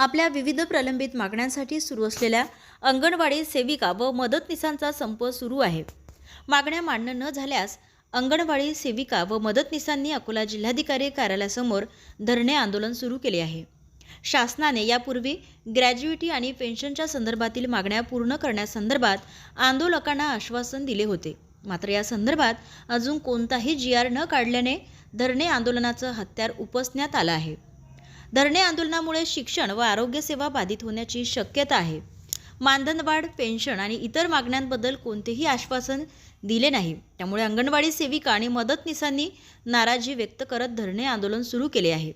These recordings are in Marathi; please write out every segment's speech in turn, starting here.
आपल्या विविध प्रलंबित मागण्यांसाठी सुरू असलेल्या अंगणवाडी सेविका व मदतनीसांचा संप सुरू आहे. मागण्या मान्य न झाल्यास अंगणवाडी सेविका व मदतनीसांनी अकोला जिल्हाधिकारी कार्यालयासमोर धरणे आंदोलन सुरू केले आहे. शासनाने यापूर्वी ग्रॅज्युएटी आणि पेन्शनच्या संदर्भातील मागण्या पूर्ण करण्यासंदर्भात आंदोलकांना आश्वासन दिले होते. मात्र या संदर्भात अजून कोणताही जी आर न काढल्याने धरणे आंदोलनाचं हत्यार उपसण्यात आलं आहे. धरणे आंदोलनामुळे शिक्षण व आरोग्यसेवा बाधित होण्याची शक्यता आहे. मानधनवाढ पेन्शन आणि इतर मागण्यांबद्दल कोणतेही आश्वासन दिले नाही. त्यामुळे अंगणवाडी सेविका आणि मदतनीसांनी नाराजी व्यक्त करत धरणे आंदोलन सुरू केले आहे.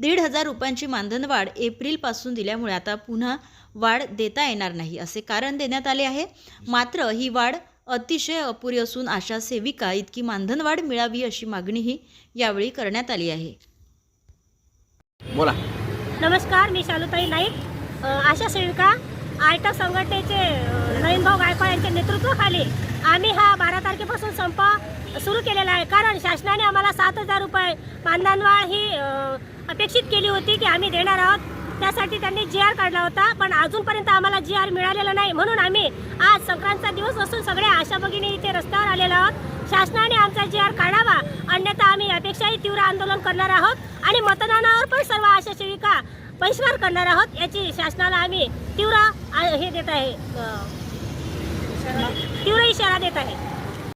दीड हजार रुपयांची मानधनवाढ एप्रिलपासून दिल्यामुळे आता पुन्हा वाढ देता येणार नाही असे कारण देण्यात आले आहे. मात्र ही वाढ अतिशय अपुरी असून आशा सेविका इतकी मानधनवाढ मिळावी अशी मागणीही यावेळी करण्यात आली आहे. बोला. नमस्कार मी शालुताई नाईक. आशा सेविका आयटक संघटनेचे नवीनभाऊ गायकवाड यांच्या नेतृत्वाखाली आम्ही हा बारा तारखेपासून संप सुरू केलेला आहे. कारण शासनाने आम्हाला सात हजार रुपये मानधनवाढ ही अपेक्षित केली होती की आम्ही देणार आहोत. त्यासाठी त्यांनी जी आर काढला होता पण अजूनपर्यंत आम्हाला जी आर मिळालेला नाही. म्हणून आम्ही आज संक्रांतचा दिवस असून सगळ्या आशा भगिनी इथे रस्त्यावर आलेलो आहोत. शासनाने आमचा जी आर काढावा अन्यथा आम्ही यापेक्षाही तीव्र आंदोलन करणार आहोत. आणि मतदानावर पण बहिष्कार करणार आहोत याची शासनाला आम्ही तीव्र हे देत आहे तीव्र इशारा देत आहे.